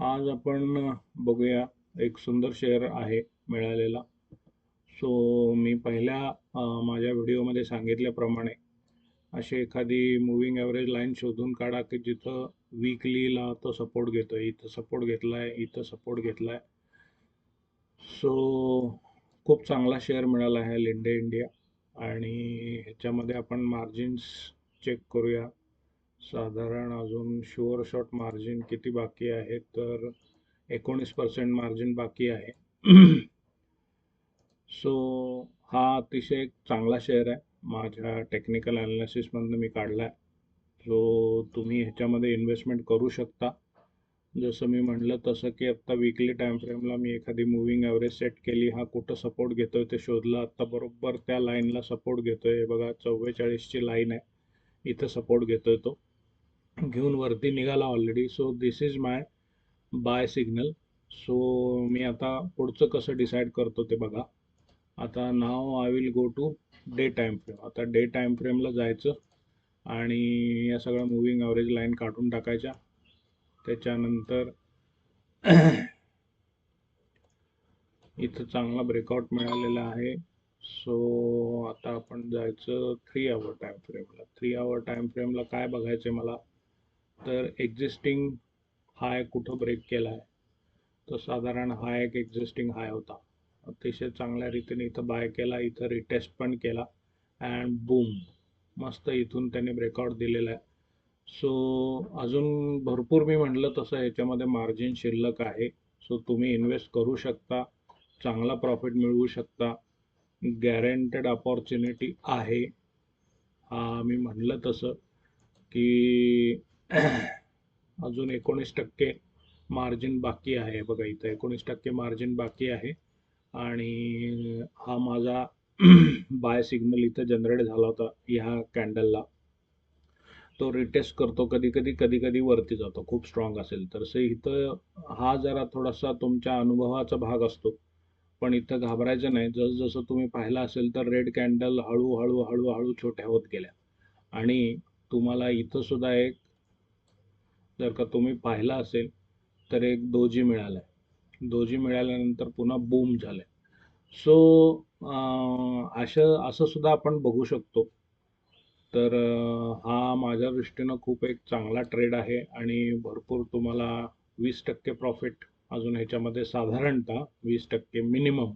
आज आपण बघूया. एक सुंदर शेअर आहे मिळालेला. सो मी पहिल्या माझ्या व्हिडिओमध्ये सांगितल्याप्रमाणे अशी एखादी मुव्हिंग ॲव्हरेज लाईन शोधून काढा की जिथं वीकलीला तो सपोर्ट घेतो आहे इथं सपोर्ट घेतला आहे इथं सपोर्ट घेतला आहे सो खूप चांगला शेअर मिळाला आहे लिंडे इंडिया आणि ह्याच्यामध्ये आपण मार्जिन्स चेक करूया. साधारण अजून शुअर शॉट मार्जिन किती बाकी आहे? तर एकोणीस पर्सेंट मार्जिन बाकी आहे. सो हा अतिशय एक चांगला शेअर आहे. माझ्या टेक्निकल ॲनालिसिसमधनं मी काढला आहे सो तुम्ही ह्याच्यामध्ये इन्व्हेस्टमेंट करू शकता. जसं मी म्हणलं तसं की आत्ता विकली टाईम फ्रेमला मी एखादी मुव्हिंग ॲव्हरेज सेट केली. हा कुठं सपोर्ट घेतो आहे ते शोधलं. आत्ता बरोबर त्या लाईनला सपोर्ट घेतो आहे बघा चव्वेचाळीसची लाईन आहे. इथं सपोर्ट घेतो आहे तो. घेऊन वरती निघाला already so this is my buy signal so मी आता पुढचं कसं डिसाईड करतो ते बघा. आता नाव I will go to day time frame आता डे टाईम फ्रेमला जायचं आणि या सगळ्या मुव्हिंग ॲव्हरेज लाईन काढून टाकायच्या. त्याच्यानंतर इथं चांगला ब्रेकआउट मिळालेला आहे. सो आता आपण जायचं थ्री आवर टाईम फ्रेमला थ्री आवर टाईम फ्रेमला काय बघायचं आहे मला? तर एक्झिस्टिंग हाय कुठं ब्रेक केला आहे तर साधारण हा एक एक्झिस्टिंग हाय होता. अतिशय चांगल्या रीतीने इथं बाय केला इथं रिटेस्ट पण केला अँड बूम मस्त इथून त्याने ब्रेकआउट दिलेला आहे. सो अजून भरपूर मी म्हटलं तसं ह्याच्यामध्ये मार्जिन शिल्लक आहे. सो तुम्ही इन्व्हेस्ट करू शकता चांगला प्रॉफिट मिळवू शकता. गॅरंटेड अपॉर्च्युनिटी आहे. हा मी म्हणलं तसं की अजून एकोणीस टक्के मार्जिन बाकी आहे. बघा इथं एकोणीस टक्के मार्जिन बाकी आहे. आणि हा माझा बाय सिग्नल इथं जनरेट झाला होता ह्या कॅन्डलला तो रिटेस्ट करतो कधी कधी कधी कधी वरती जातो. खूप स्ट्रॉंग असेल तर. से इथं हा जरा थोडासा तुमच्या अनुभवाचा भाग असतो. पण इथं घाबरायचं नाही. जसजसं तुम्ही पाहिलं असेल तर रेड कॅन्डल हळूहळू हळूहळू छोट्या होत गेल्या. आणि तुम्हाला इथं सुद्धा एक जर का तुम्ही पाहिला असेल तर एक दोजी मिळाला आहे दोजी मिळाल्यानंतर पुन्हा बूम झालं आहे सो असं असं सुद्धा आपण बघू शकतो. तर हा माझ्या दृष्टीनं खूप एक चांगला ट्रेड आहे आणि भरपूर तुम्हाला वीस टक्के प्रॉफिट अजून ह्याच्यामध्ये साधारणतः वीस टक्के मिनिमम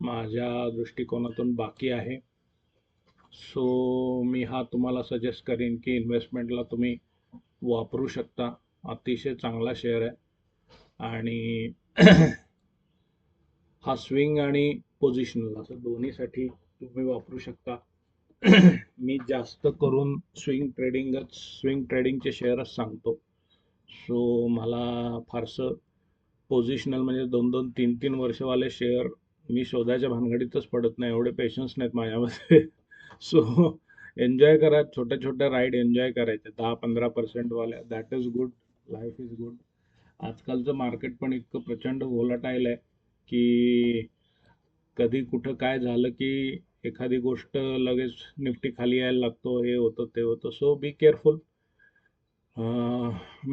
माझ्या दृष्टिकोनातून बाकी आहे. सो मी हा तुम्हाला सजेस्ट करीन की इन्व्हेस्टमेंटला तुम्ही वापरू शकता. अतिशय चांगला शेअर आहे. आणि हा स्विंग आणि पोझिशनल असं दोन्हीसाठी तुम्ही वापरू शकता. मी जास्त करून स्विंग ट्रेडिंगच स्विंग ट्रेडिंगचे शेअरच सांगतो. सो मला फारसं पोझिशनल म्हणजे दोन दोन तीन तीन वर्षवाले शेअर मी शोधायच्या भानगडीतच पडत नाही. एवढे पेशन्स नाहीत माझ्यामध्ये. सो एन्जॉय करा छोट्या छोट्या राईड एन्जॉय करायचे. दहा पंधरा पर्सेंटवाल्या that is good life is good आजकालचं मार्केट पण इतकं प्रचंड व्होलाटाईल आहे की कधी कुठं काय झालं की एखादी गोष्ट लगेच निफ्टी खाली यायला लागतो हे होतं ते होतं. So be careful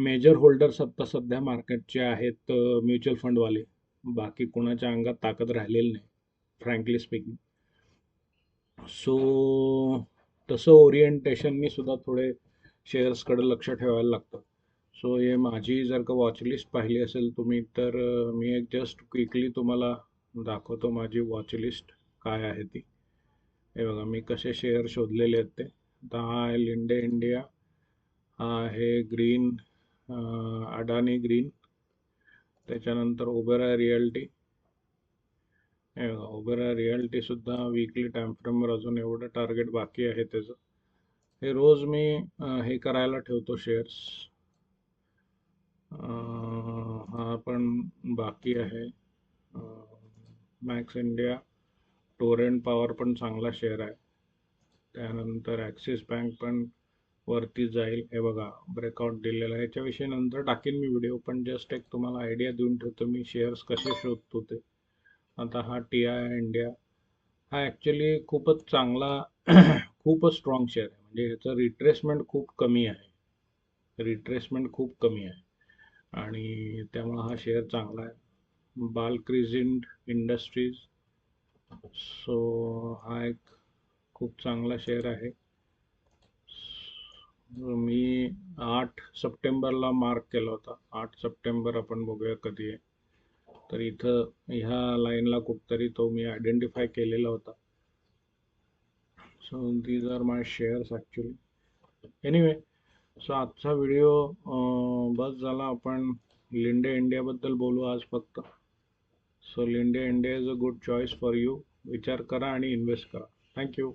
major holders आत्ता सध्या मार्केटचे आहेत म्युच्युअल फंडवाले बाकी कुणाच्या अंगात ताकद राहिलेली नाही फ्रँकली स्पीकिंग सो तसं ओरिएंटेशननी सुद्धा थोडे शेअर्सकडे लक्ष ठेवायला लागतं. सो हे माझी जर का वॉचलिस्ट पाहिली असेल तुम्ही तर मी एक जस्ट क्विकली तुम्हाला दाखवतो माझी वॉचलिस्ट काय आहे ती. हे बघा मी कसे शेअर शोधलेले आहेत ते. आता हा आहे लिंडे इंडिया हा आहे ग्रीन अडानी ग्रीन त्याच्यानंतर ओबेरा रिअल्टी हे रियालिटीसुद्धा सुद्धा वीकली टाईमफ्रेमवर अजून एवढं टार्गेट बाकी आहे त्याचं. हे रोज मी हे करायला ठेवतो शेअर्स हा पण बाकी आहे. मॅक्स इंडिया टोरेंट पॉवर पण चांगला शेअर आहे. त्यानंतर ॲक्सिस बँक पण वरती जाईल. हे बघा ब्रेकआउट दिलेला आहे. याच्याविषयी नंतर टाकीन मी व्हिडिओ पण जस्ट एक तुम्हाला आयडिया देऊन ठेवतो मी शेअर्स कसे शोधतो ते. आता हा टी आय इंडिया हा ॲक्च्युली खूपच चांगला खूपच स्ट्रॉंग शेअर आहे. म्हणजे ह्याचं रिट्रेसमेंट खूप कमी आहे. रिट्रेसमेंट खूप कमी आहे. आणि त्यामुळं हा शेअर चांगला आहे. बालक्रिझिंट इंडस्ट्रीज सो हा एक खूप चांगला शेअर आहे. मी आठ सप्टेंबरला मार्क केला होता. आठ सप्टेंबर आपण बघूया कधी आहे. तर इथं ह्या लाईनला कुठतरी तो मी आयडेंटिफाय केलेला होता. So these are my shares actually anyway so आजचा व्हिडिओ बस झाला. आपण लिंडे इंडियाबद्दल बोलू आज फक्त. So Linde India is a good choice for you विचार करा आणि इन्व्हेस्ट करा. थँक्यू